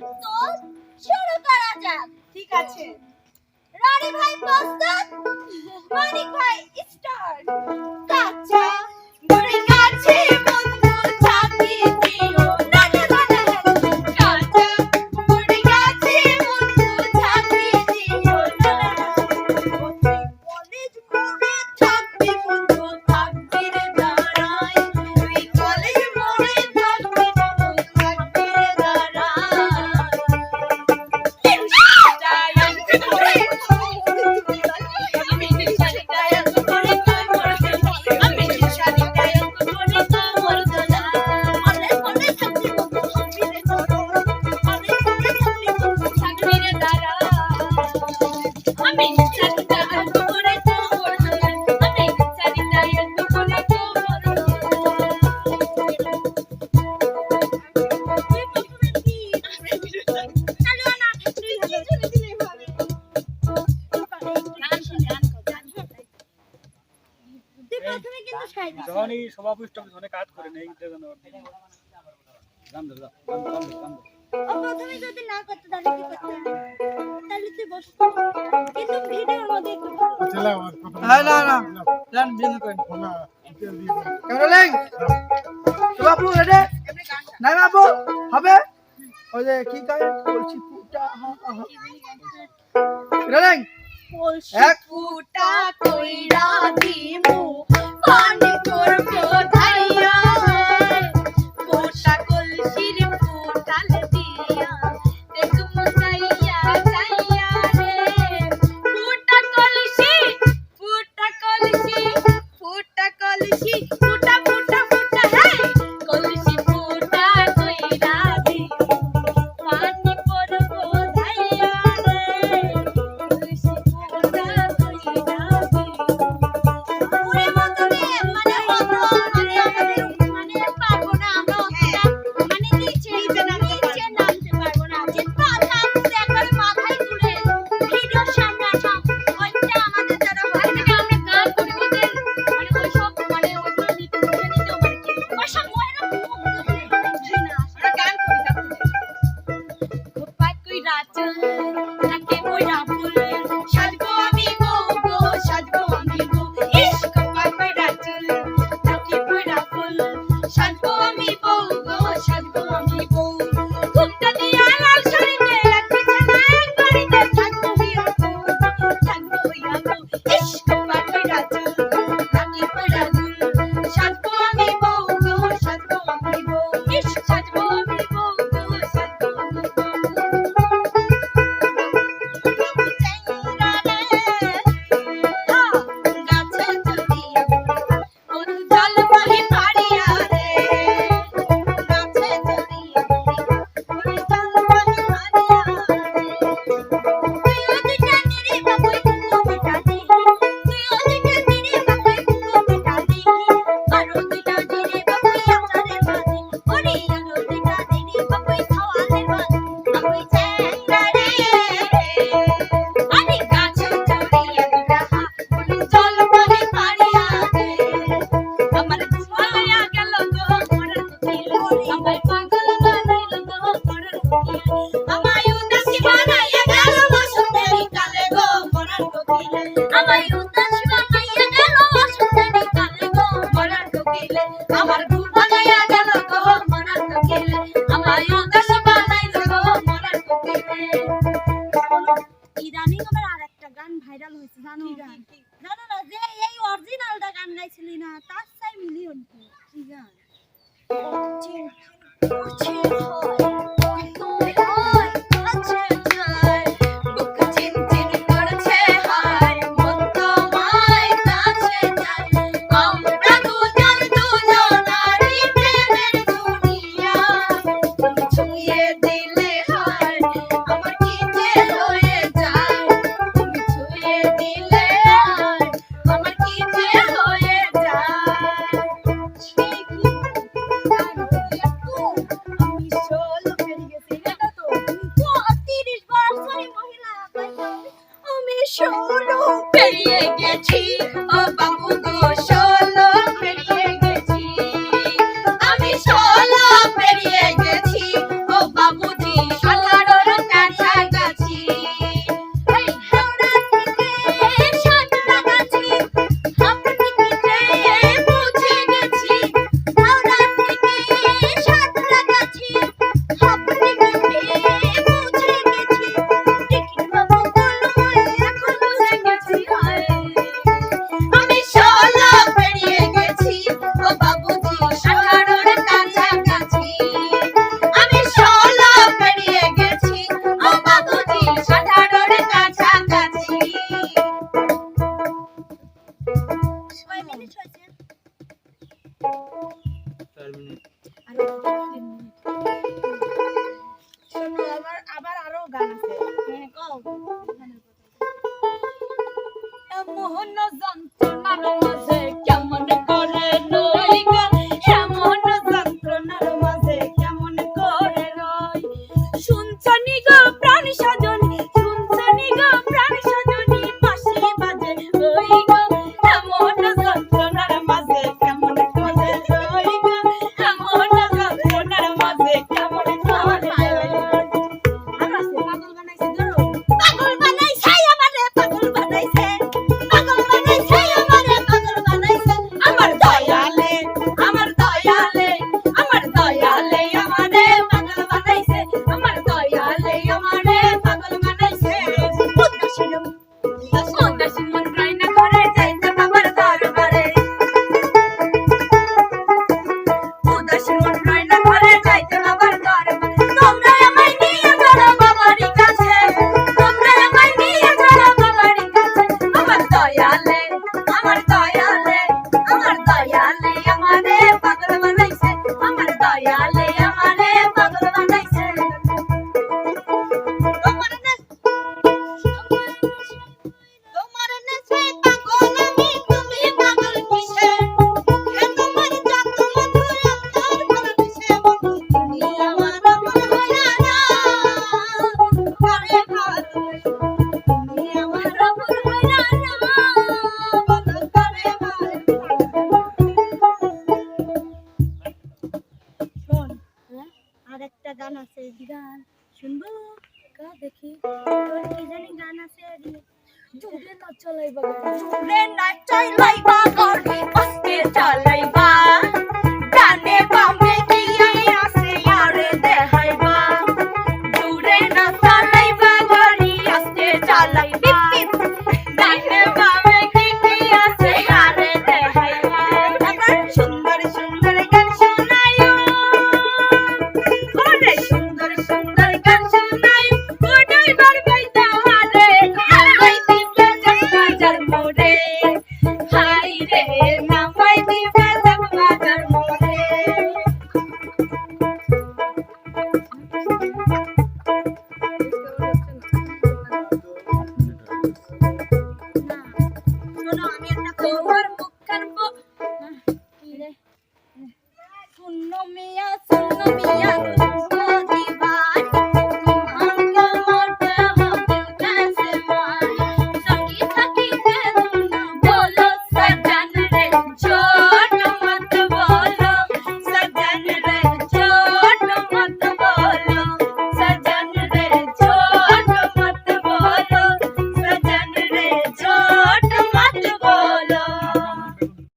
তো শুরু করা যাক। ঠিক আছে। রানী ভাই প্রস্তুত? মানিক ভাই স্টার্ট কাঁচা গড়ে কাছে যখনই কাজ করে নেই আচ্ছা, হ্যাঁ। হ্যাঁ, হবে? ওই যে কি কয় বলছি পুটা হ্যাঁ হ্যাঁ রেলেন কলসি ফুটা কইরা দিমু পানি করব। I do. আমার ঘুম ভাঙাইয়া গেল কহ মনার কোকিল। আমার দশ বানাইল কহ মনার কোকিল। ইদানিং আমার আর একটা গান ভাইরাল হয়েছে জানো? গান? জানো না যে এই অরিজিনালটা গান গাইছিলি না তার চাই মিলিয়ন কি গান? চিন চিন মোহন যন্ত্রণার মাঝে কেমন Dale. কা দেখি তোর কি জানি গান আছে জুড়ে না চলাইবা জুড়ে না চলাইবা করবি চলাইবা no, a mí no.